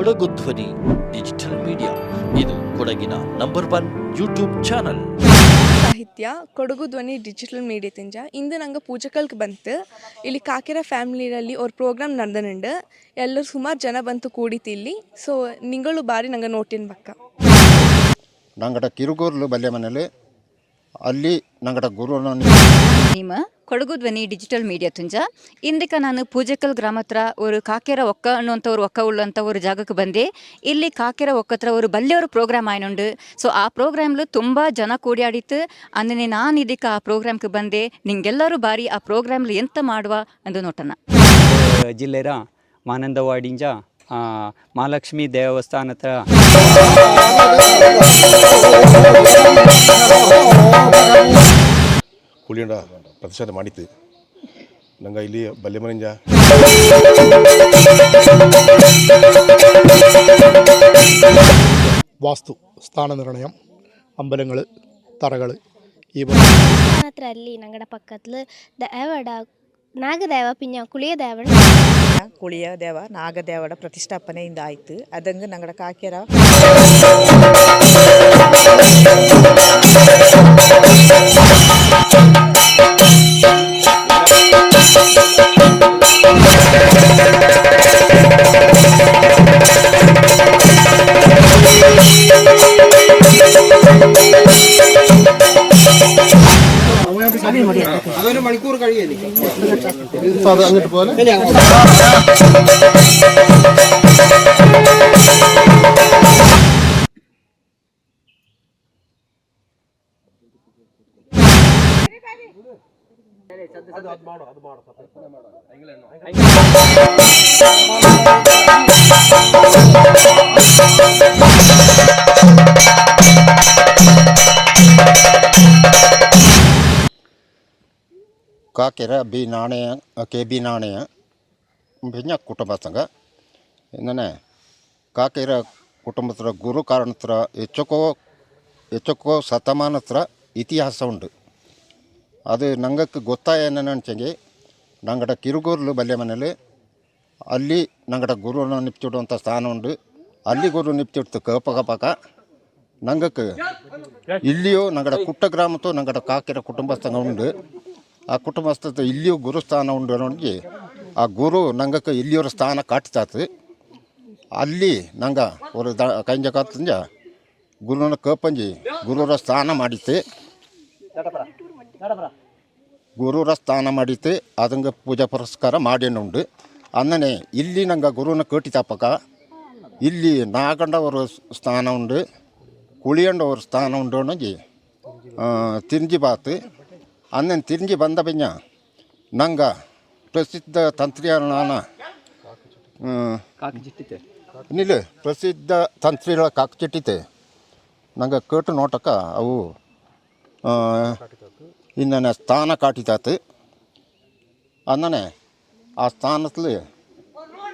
ಕೊಡಗು ಧ್ವನಿ digital media. ಇದು ಕೊಡಗಿನ ನಂಬರ್ ಒನ್ ಯೂಟ್ಯೂಬ್ ಚಾನಲ್. ಸಾಹಿತ್ಯ ಕೊಡಗು ಧ್ವನಿ ಡಿಜಿಟಲ್ ಮೀಡಿಯಾ ತಿಂಜ. ಇಂದು ನಂಗೆ ಪೂಜಕಲ್ಗೆ ಬಂತು. ಇಲ್ಲಿ ಕಾಕಿರ ಫ್ಯಾಮಿಲಿಯಲ್ಲಿ ಅವ್ರ ಪ್ರೋಗ್ರಾಮ್ ನಡೆದನುಂಡು. ಎಲ್ಲರೂ ಸುಮಾರು ಜನ ಬಂತು ಕೂಡಿತು ಇಲ್ಲಿ. ಸೊ ನಿಂಗಳು ಬಾರಿ ನಂಗೆ ನೋಟಿನ ಬಕ್ಕ. ನಂಗಡ ಕಿರುಗೂರ್ಲು ಬಲ್ಲೆ ಮನೇಲಿ ಅಲ್ಲಿ ನಂಗಡ ಗುರು ನಿಮ್ಮ ಕೊಡಗು ಧ್ವನಿ ಡಿಜಿಟಲ್ ಮೀಡಿಯಾ ತುಂಜ. ಇಂದಿಕ ನಾನು ಪೂಜಕಲ್ ಗ್ರಾಮ ಹತ್ರ ಅವರು ಕಾಕೆರ ಒಕ್ಕ ಅನ್ನುವಂಥವ್ರು ಒಕ್ಕ ಉಳ್ಳಂತ ಒಂದು ಜಾಗಕ್ಕೆ ಬಂದೆ. ಇಲ್ಲಿ ಕಾಕೆರ ಒಕ್ಕತ್ರ ಅವರು ಬಲ್ಲೆಯವರು ಪ್ರೋಗ್ರಾಮ್ ಆಯ್ನುಂಡು. ಸೊ ಆ ಪ್ರೋಗ್ರಾಮ್ಲು ತುಂಬ ಜನ ಕೂಡಿ ಆಡಿತ್ತು ಅಂದನೆ ನಾನು ಇದಕ್ಕೆ ಆ ಪ್ರೋಗ್ರಾಮ್ಗೆ ಬಂದೆ. ನಿಂಗೆಲ್ಲರೂ ಬಾರಿ ಆ ಪ್ರೋಗ್ರಾಮ್ಲು ಎಂತ ಮಾಡುವ ಎಂದು ನೋಟನ. ಜಿಲ್ಲೆರ ಮಾನಂದವಾಡಿಂಜ ಮಹಾಲಕ್ಷ್ಮಿ ದೇವಸ್ಥಾನ ಹತ್ರ ಹುಲಿಯಂಡ ಪ್ರತಿಷ್ಠಾನ ಮಾಡಿತ್ತು ನಂಗೆ ಇಲ್ಲಿ ಬಲ್ಲೆ ಮನೆಂಜ വാസ്തു സ്ഥാനനിർണയം അമ്പലങ്ങൾ തറകൾ ഈ ಹತ್ರ ಅಲ್ಲಿ ನಂಗಡ ಪಕ್ಕತ್ಲು ದೇವಡ ನಾಗದೇವ ಪಿಂಜ ಕುಳಿಯ ದೇವಡ ಕುಳಿಯ ದೇವ ನಾಗದೇವಡ ಪ್ರತಿಷ್ಠಾಪನೆಯಿಂದ ಆಯ್ತು ಅದಂಗೆ ನಂಗಡ ಕಾಕ್ಯರ മണിക്കൂർ കഴിയല്ലേ? അത് അങ്ങോട്ട് പോലെ? ಅದು ಮಾಡು ಅದು ಮಾಡು ಕಾಕೆರ ಬಿ ನಾಣಯ, ಕೆ ಬಿ ನಾಣಯ ಭಿನ್ನ ಕುಟುಂಬ ಸಂಘ. ಇನ್ನೇ ಕಾಕೆರ ಕುಟುಂಬದ ಗುರು ಕಾರಣತ್ರ ಹೆಚ್ಚಕೋ ಹೆಚ್ಚಕೋ ಶತಮಾನತ್ರ ಇತಿಹಾಸ ಉಂಟು. ಅದು ನಂಗಕ್ಕೆ ಗೊತ್ತಾಯ ಏನಂಚಂಗೆ ನಂಗಡ ಕಿರುಗೂರ್ಲು ಬಲ್ಯ ಮನೇಲಿ ಅಲ್ಲಿ ನಂಗಡ ಗುರುನ ನಿಪ್ಚಿಡುವಂಥ ಸ್ಥಾನ ಉಂಟು. ಅಲ್ಲಿ ಗುರು ನಿಪ್ಚಿಡ್ತು ಕಪಕ ಪಕ ನಂಗಕ್ಕೆ ಇಲ್ಲಿಯೂ ನಂಗಡ ಕುಟ್ಟ ಗ್ರಾಮತ್ತು ನಂಗಡ ಕಾಕೆರ ಕುಟುಂಬಸ್ಥಂಗ ಉಂಡು ಆ ಕುಟುಂಬಸ್ಥ ಇಲ್ಲಿಯೂ ಗುರುಸ್ಥಾನ ಉಂಡು ನೋಡಿ ಆ ಗುರು ನಂಗಕ್ಕೆ ಇಲ್ಲಿಯವರ ಸ್ಥಾನ ಕಾಟ್ತಾತು ಅಲ್ಲಿ ನಂಗ ಅವರು ದ ಕೈಂಜ ಕಾತಂಜ ಗುರುನ ಕಪಂಜಿ ಗುರುರ ಸ್ಥಾನ ಮಾಡಿತ್ತು. ಗುರುರ ಸ್ಥಾನ ಮಾಡಿತ್ತು, ಅದಂಗ ಪೂಜಾ ಪುರಸ್ಕಾರ ಮಾಡೇನುಂಡು ಅನ್ನನೆ ಇಲ್ಲಿ ನಂಗೆ ಗುರುನ ಕಟ್ಟಿತಪ್ಪಕ ಇಲ್ಲಿ ನಾಗಂಡವರ ಸ್ಥಾನ ಉಂಡು, ಕುಳಿಯಂಡವರ ಸ್ಥಾನ ಉಂಡು ತಿಂಜಿ ಬಾತು. ಅನ್ನನ್ ತಿರುಗಿ ಬಂದ ಬಿಜ್ಞ ನಂಗೆ ಪ್ರಸಿದ್ಧ ತಂತ್ರಿಯಾನ ನಿಲ್ಲ ಪ್ರಸಿದ್ಧ ತಂತ್ರಿಗಳ ಕಾಕ್ಚಿಟ್ಟಿತೆ ನಂಗೆ ಕೇಟು ನೋಟಕ ಅವು ಇನ್ನನೆ ಸ್ಥಾನ ಕಾಟಿತಾತು ಅನ್ನನೆ ಆ ಸ್ಥಾನದಲ್ಲಿ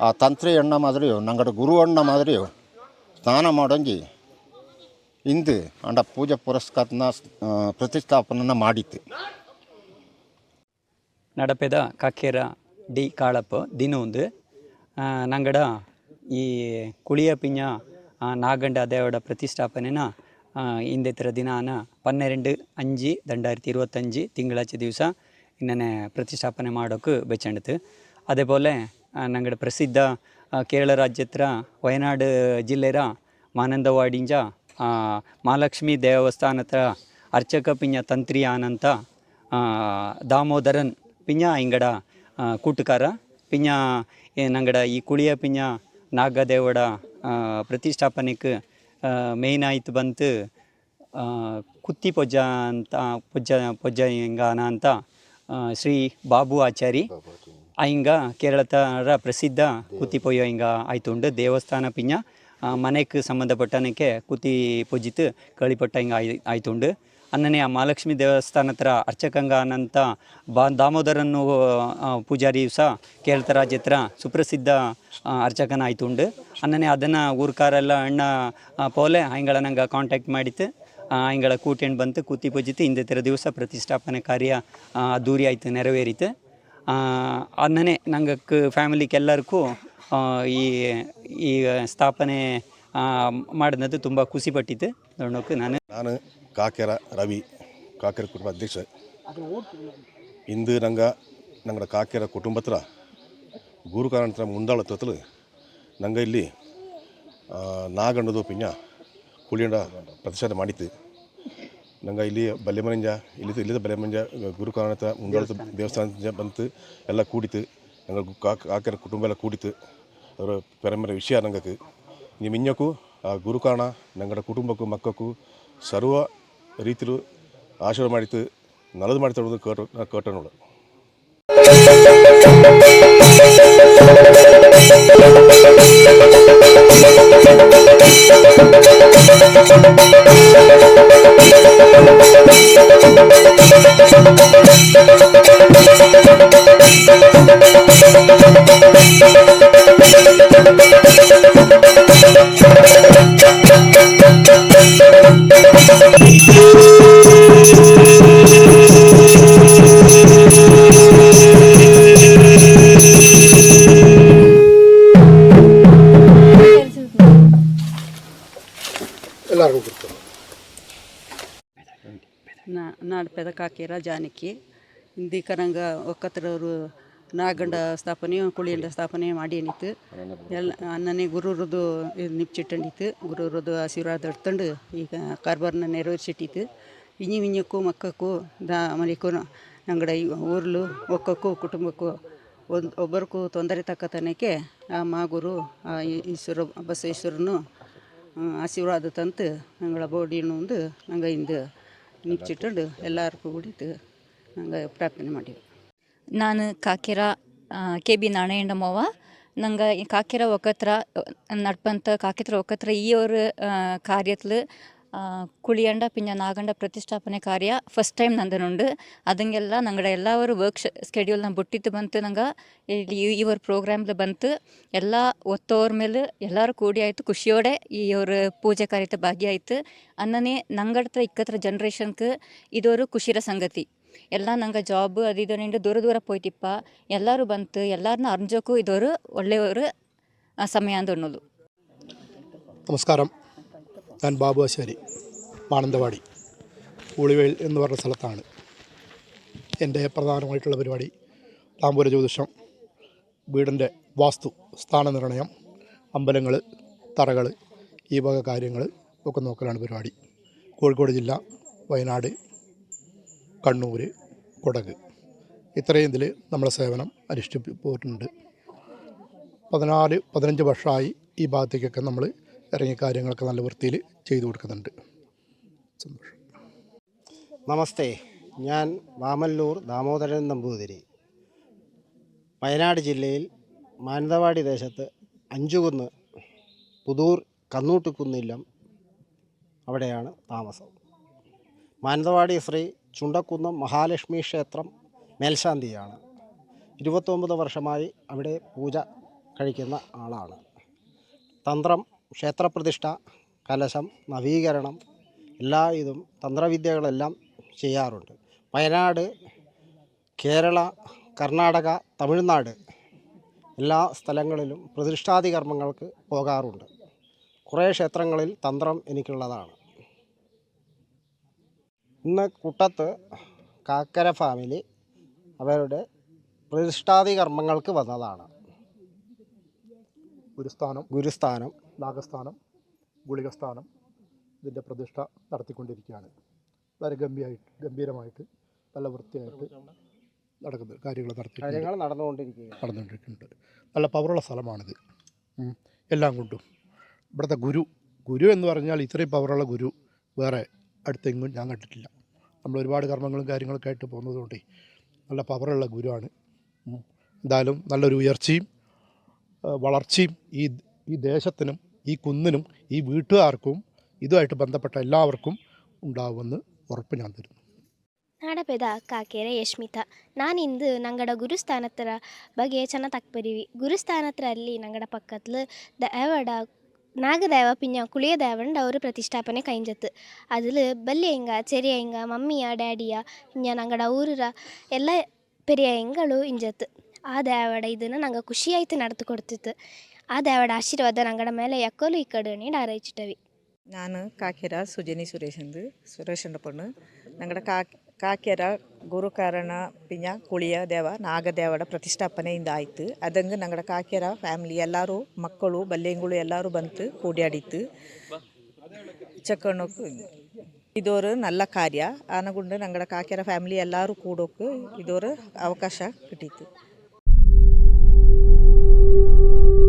ಆ ತಂತ್ರಿ ಅಣ್ಣ ಮಾದರಿಯು ನಂಗಡ ಗುರು ಅಣ್ಣ ಮಾದರಿಯು ಸ್ನಾನ ಮಾಡಂಗಿ ಇಂದು ಅಂಡ ಪೂಜಾ ಪುರಸ್ಕಾರನ ಪ್ರತಿಷ್ಠಾಪನ ಮಾಡಿತ್ತು. நடப்பேதா ಕಾಕೇರ ಡಿ ಕಾಳಪ್ಪ ದಿನೋಂದು ನಂಗಡ ಈ ಕುಳಿಯ ಪಿಂಜ ನಾಗಂಡ ದೇವಡ ಪ್ರತಿಷ್ಠಾಪನೆನ ಇಂದೆತ್ತರ ದಿನಾನ ಪನ್ನೆರಡು ಅಂಜಿ ದಂಡಾಯಿರತಿ ಇರುವತ್ತಂಜಿ ತಿಂಗಳಾಚೆ ದಿವಸ ಇನ್ನೇ ಪ್ರತಿಷ್ಠಾಪನೆ ಮಾಡೋಕ್ಕೆ ಅದೇ ಪೋಲೆ ನಂಗಡ ಪ್ರಸಿದ್ಧ ಕೇರಳ ರಾಜ್ಯತ್ರ ವಯನಾಡು ಜಿಲ್ಲೆರ ಮಾನಂದವಾಡಿಂಜ ಮಹಾಲಕ್ಷ್ಮಿ ದೇವಸ್ಥಾನದ ಅರ್ಚಕ ಪಿಂಜ ತಂತ್ರಿ ಆನಂತ ದಾಮೋದರನ್ ಪಿಂಜ ಇಂಗಡ ಕೂಟುಕಾರ. ಪಿಂಜ ನಂಗಡ ಈ ಕುಳಿಯ ಪಿಂಜ ನಾಗದೇವಡ ಪ್ರತಿಷ್ಠಾಪನೆಗೆ ಮೇಯ್ನ್ ಆಯ್ತು ಬಂತು. ಕುತ್ತಿ ಪೊಜ್ಜ ಅಂತ ಪೊಜ್ಜ ಪೊಜ್ಜ ಹಿಂಗಾನ ಅಂತ ಶ್ರೀ ಬಾಬು ಆಚಾರಿ. ಹಿಂಗ ಕೇರಳತರ ಪ್ರಸಿದ್ಧ ಕುತ್ತಿ ಪೊಯ್ಯ ಹಿಂಗ ಆಯ್ತುಂಡು. ದೇವಸ್ಥಾನ ಪಿಂಜ ಮನೆಗೆ ಸಂಬಂಧಪಟ್ಟನಕ್ಕೆ ಕುತ್ತಿ ಪೊಜ್ಜಿತು ಕಳಿಪಟ್ಟ ಹಿಂಗ ಆಯ್, ಆಯ್ತುಂಡು. ಅನ್ನನೆ ಆ ಮಹಾಲಕ್ಷ್ಮಿ ದೇವಸ್ಥಾನ ಹತ್ರ ಅರ್ಚಕಂಗ ಅನ್ನಂತ ಬಾ ದಾಮೋದರನ್ನು ಆ, ಪೂಜಾರಿ ಸಹ ಕೇಳ್ತಾರ ಹತ್ರ ಸುಪ್ರಸಿದ್ಧ ಅರ್ಚಕನ ಆಯ್ತು ಉಂಡು. ಅನ್ನನೆ ಅದನ್ನು ಊರ್ಕಾರೆಲ್ಲ ಅಣ್ಣ ಪೋಲೆ ಹೈಂಗಳ ನಂಗೆ ಕಾಂಟ್ಯಾಕ್ಟ್ ಮಾಡಿತ್ತು. ಹೈಂಗಳ ಕೂಟೆಂಡು ಬಂತು ಕೂತಿ ಪೂಜಿತು. ಹಿಂದೆ ತರ ದಿವಸ ಪ್ರತಿಷ್ಠಾಪನೆ ಕಾರ್ಯ ಅದ್ದೂರಿ ಆಯ್ತು ನೆರವೇರಿತು. ಅನ್ನನೆ ನಂಗೆ ಆ, ಈ ಈ ಸ್ಥಾಪನೆ ಆ, ಮಾಡಿದ್ದು ತುಂಬ ಖುಷಿ ನೋಡೋಕೆ ನಾನು. ನಾನು ಕಾಕೆರ ರವಿ, ಕಾಕೆರ ಕುಟುಂಬ ಅಧ್ಯಕ್ಷ. ಇಂದು ನಂಗ, ನಂಗಡ ಕಾಕೆರ ಕುಟುಂಬತ್ರ ಗುರು ಕಾರಣತ್ರ ಮುಂದಾಳತ್ತಲು ನಂಗೆ ಇಲ್ಲಿ ನಾಗಣ್ಣದು ಪಿಂಜ ಕುಳಿಯಂಡ ಪ್ರತಿಷ್ಠಾನ ಮಾಡಿತ್ತು ನಂಗೆ ಇಲ್ಲಿ ಬಲ್ಲೆಮನೆಂಜ ಇಲ್ಲಿ ಇಲ್ಲಿದ ಬಲ್ಲೆಮಂಜ ಗುರು ಕಾರಣತ್ರ ಮುಂದಾಳತ ದೇವಸ್ಥಾನ ಬಂತು, ಎಲ್ಲ ಕೂಡಿತು ನಂಗೆ ಕಾಕೆರ ಕುಟುಂಬ ಎಲ್ಲ ಕೂಡಿತು ಅವರ ಪರಂಪರೆ ವಿಷಯ ನಂಗಕ್ಕೆ ನಿಮ್ಮ ಇಂಜಕ್ಕೂ ಆ, ಗುರುಕಾರಣ, ನಂಗಡ ಕುಟುಂಬಕ್ಕೂ, ಮಕ್ಕಕ್ಕೂ, ಸರ್ವ ರೀತಿಲು ಆಶೀರ್ವಾದ ಮಾಡಿತ್ತು ನಲದು ಮಾಡ್ತಾ ಕೇಟ ಕೇಟ ನೋಡು. ಪೆದಕಾಕಿರ, ಜಾನಕಿ ಇಂದಿಕರಂಗ ಒಕ್ಕತ್ರವರು ನಾಗಂಡ ಸ್ಥಾಪನೆ, ಕುಳಿಯಂಡ ಸ್ಥಾಪನೆ ಮಾಡಿ ಏನಿತ್ತು ಎಲ್ಲ ಅನ್ನನೇ ಗುರುರದು ನಿಪ್ಚಿಟ್ಟಂಡಿತ್ತು ಗುರುರದು ಆಶೀರ್ವಾದ ಇಡ್ತಂಡು ಈಗ ಕಾರ್ಬಾರ್ನ ನೆರವೇರಿಸಿಟ್ಟಿತ್ತು ಇಂಜಿ ವಿಂಜಕ್ಕೂ ಮಕ್ಕಕ್ಕೂ ದಾ ಮಲಿಕ್ಕೂ ನಂಗಡ ಊರ್ಲು ಒಕ್ಕಕ್ಕೂ ಕುಟುಂಬಕ್ಕೂ ಒಂದು ಒಬ್ಬರಿಗೂ ತೊಂದರೆ ತಕ್ಕತನಕ್ಕೆ ಆ ಮಾಗುರು ಆ ಈಶ್ವರ, ಬಸವೇಶ್ವರನು ಆಶೀರ್ವಾದ ತಂತು ನಂಗಳ ಬೋಡಿಯನ್ನು ಒಂದು ನಂಗೆ ಇಂದು ಮುಚ್ಚಿಟ್ಟು ಎಲ್ಲರಿಗೂ ಕೂಡಿಟ್ಟು ನಂಗೆ ಪ್ರಾರ್ಥನೆ ಮಾಡೀವಿ ನಾನು ಕಾಕಿರ ಕೆ ಬಿ ನಾಣಯಣ್ಣಮ್ಮವ್ವ ನಂಗೆ ಈ ಕಾಕಿರ ಒಕ್ಕತ್ರ, ನಡ್ಪಂತ ಕಾಕಿತ್ರ ಒಕ್ಕತ್ರ ಈ ಅವ್ರ ಕಾರ್ಯತ್ಲು ಕುಳಿಯಂಡ, ಪಿಂಜ, ನಾಗಂಡ ಪ್ರತಿಷ್ಠಾಪನೆ ಕಾರ್ಯ ಫಸ್ಟ್ ಟೈಮ್ ನಂದನುಂಡು. ಅದಂಗೆಲ್ಲ ನಂಗಡ ಎಲ್ಲವರು ವರ್ಕ್ ಸ್ಕೆಡ್ಯೂಲ್ನ ಬುಟ್ಟಿದ್ದು ಬಂತು ನಂಗೆ. ಇಲ್ಲಿ ಇವ್ರ ಪ್ರೋಗ್ರಾಮ್ಲು ಬಂತು. ಎಲ್ಲ ಒತ್ತೋರ್ ಮೇಲೆ ಎಲ್ಲರೂ ಕೂಡಿ ಆಯಿತು. ಖುಷಿಯೋಡೆ ಈ ಅವ್ರ ಪೂಜೆ ಕಾರ್ಯದ ಭಾಗಿ ಆಯಿತು. ಅನ್ನನೇ ನಂಗಡತ್ರ ಇಕ್ಕತ್ರ ಜನ್ರೇಷನ್ಗೆ ಇದೋರು ಖುಷಿರ ಸಂಗತಿ. ಎಲ್ಲ ನಂಗೆ ಜಾಬ್ ಅದು ಇದು ನಿಂಡು ದೂರ ದೂರ ಪೋಯ್ತಿಪ್ಪ. ಎಲ್ಲರೂ ಬಂತು. ಎಲ್ಲರನ್ನ ಅರ್ಜೋಕು ಇದೋರು ಒಳ್ಳೆಯವರು ಸಮಯ ಅಂದೊಣ್ಣೋದು ನಮಸ್ಕಾರ. ഞാൻ ബാബുവാശ്ശേരി മാനന്തവാടി ഉളിവേൽ എന്ന് പറഞ്ഞ സ്ഥലത്താണ് എന്റെ പ്രധാനമായിട്ടുള്ള പരിപാടി. താമ്പൂര ജ്യോതിഷം വീടിന്റെ വാസ്തു സ്ഥാന നിർണയം അമ്പലങ്ങൾ തറകൾ ഈ വക കാര്യങ്ങൾ ഒക്കെ നോക്കലാണ് പരിപാടി. കോഴിക്കോട് ജില്ല വയനാട് കണ്ണൂർ കൊടക്. ഇത്രയും ഇതിൽ നമ്മളെ സേവനം അനുഷ്ഠിച്ച് പോയിട്ടുണ്ട് പതിനാല് പതിനഞ്ച് വർഷമായി ഈ ഭാഗത്തേക്കൊക്കെ നമ്മൾ ഇറങ്ങിയ കാര്യങ്ങളൊക്കെ നല്ല വൃത്തിയിൽ ചെയ്തു കൊടുക്കുന്നുണ്ട്. സന്തോഷം. നമസ്തേ. ഞാൻ വാമല്ലൂർ ദാമോദരൻ നമ്പൂതിരി. വയനാട് ജില്ലയിൽ മാനന്തവാടി ദേശത്ത് അഞ്ചുകുന്ന് പുതൂർ കന്നൂട്ടിക്കുന്നില്ലം അവിടെയാണ് താമസം. മാനന്തവാടി ശ്രീ ചുണ്ടക്കുന്നം മഹാലക്ഷ്മി ക്ഷേത്രം മേൽശാന്തിയാണ്. ഇരുപത്തൊമ്പത് വർഷമായി അവിടെ പൂജ കഴിക്കുന്ന ആളാണ്. തന്ത്രം ക്ഷേത്രപ്രതിഷ്ഠ കലശം നവീകരണം എല്ലാ ഇതും തന്ത്രവിദ്യകളെല്ലാം ചെയ്യാറുണ്ട്. വയനാട് കേരള കർണാടക തമിഴ്നാട് എല്ലാ സ്ഥലങ്ങളിലും പ്രതിഷ്ഠാതി കർമ്മങ്ങൾക്ക് പോകാറുണ്ട്. കുറേ ക്ഷേത്രങ്ങളിൽ തന്ത്രം എനിക്കുള്ളതാണ്. ഇന്ന് കുട്ടത്ത് കാക്കര ഫാമിലി അവരുടെ പ്രതിഷ്ഠാതി കർമ്മങ്ങൾക്ക് വന്നതാണ്. ഗുരുസ്ഥാനം ഗുരുസ്ഥാനം. നാഗസ്ഥാനം ഗുളികസ്ഥാനം ഇതിന്റെ പ്രതിഷ്ഠ നടത്തിക്കൊണ്ടിരിക്കുകയാണ്. വളരെ ഗംഭീരമായിട്ട് ഗംഭീരമായിട്ട് നല്ല വൃത്തിയായിട്ട് നടക്കുന്നത് കാര്യങ്ങൾ നടത്തി കാര്യങ്ങൾ നടന്നുകൊണ്ടിരിക്കുക നടന്നുകൊണ്ടിരിക്കുന്നുണ്ട്. നല്ല പവറുള്ള സ്ഥലമാണിത്. എല്ലാം കൊണ്ടും. ഇവിടുത്തെ ഗുരു ഗുരു എന്ന് പറഞ്ഞാൽ ഇത്രയും പവറുള്ള ഗുരു വേറെ അടുത്തെങ്ങും ഞാൻ കണ്ടിട്ടില്ല. നമ്മൾ ഒരുപാട് കർമ്മങ്ങളും കാര്യങ്ങളൊക്കെ ആയിട്ട് പോകുന്നതുകൊണ്ടേ നല്ല പവറുള്ള ഗുരുവാണ്. എന്തായാലും നല്ലൊരു ഉയർച്ചയും വളർച്ചയും ഈ ഈ ദേശത്തിനും ഈ കുന്നിനും ഈ വീട്ടുകാർക്കും ഇതുമായിട്ട് ബന്ധപ്പെട്ട എല്ലാവർക്കും ഉണ്ടാവുമെന്ന് ഉറപ്പ് ഞാൻ തരുന്നു ನಾಡಪೆದ ಕಾಕೇರೆ ಯಶ್ಮಿತಾ ನಾನಿಂದು ನಂಗಡ ಗುರುಸ್ಥಾನತ್ರ ಬಗ್ಗೆ ಚೆನ್ನ ತಕ್ಬರಿವಿ ಗುರುಸ್ಥಾನತ್ರ ಅಲ್ಲಿ ನಂಗಡ ಪಕ್ಕತ್ಲು ದೇವಡ ನಾಗದೇವ ಪಿಂಜ ಕುಳಿಯ ದೇವಂಡ ಅವರು ಪ್ರತಿಷ್ಠಾಪನೆ ಕೈಂಜತ್ತು ಅದಿಲ್ ಬಲ್ಯ ಹಿಂಗ ಚೆರಿಯ ಹಿಂಗ ಮಮ್ಮಿಯ ಡ್ಯಾಡಿಯ ಇಂಜ ನಂಗಡ ಊರರ ಎಲ್ಲ ಪೆರಿಯ ಹಿಂಗಳು ಇಂಜತ್ತು ಆ ದ್ಯಾವಾಡ ಇದನ್ನು ನಂಗೆ ಖುಷಿಯಾಯಿತು ನಡೆದು ಕೊಡ್ತಿತ್ತು. ಆ ದೇವಡ ಆಶೀರ್ವಾದ ನಂಗಡ ಮೇಲೆ ಎಕ್ಕಲು ಈ ಕಡೆ ನೀಡಿ ಆರೈಚಿಟ್ಟವಿ ನಾನು ಕಾಕಿರ ಸುಜನಿ ಸುರೇಶಂದು ಸುರೇಶನ ಪಣ್ಣು ನಂಗಡ ಕಾಕಿ, ಕಾಕ್ಯರ ಗುರುಕಾರಣ ಪಿಂಜ ಕುಳಿಯ ದೇವ ನಾಗದೇವರ ಪ್ರತಿಷ್ಠಾಪನೆಯಿಂದ ಆಯಿತು. ಅದಂಗೆ ನಂಗಡ ಕಾಕ್ಯರ ಫ್ಯಾಮಿಲಿ ಎಲ್ಲರೂ, ಮಕ್ಕಳು ಬಲ್ಲೆಂಗಳು ಎಲ್ಲರೂ ಬಂತು, ಕೂಡಿಯಾಡಿತ್ತು. ಚಕ್ಕಣ್ಣಕ್ಕೂ ಇದೋರು ನಲ್ಲ ಕಾರ್ಯ. ಆನಗುಂಡು ನಂಗಡ ಕಾಕ್ಯರ ಫ್ಯಾಮಿಲಿ ಎಲ್ಲರೂ ಕೂಡೋಕ್ಕೂ ಇದೋರು ಅವಕಾಶ ಕಿಟ್ಟಿತ್ತು.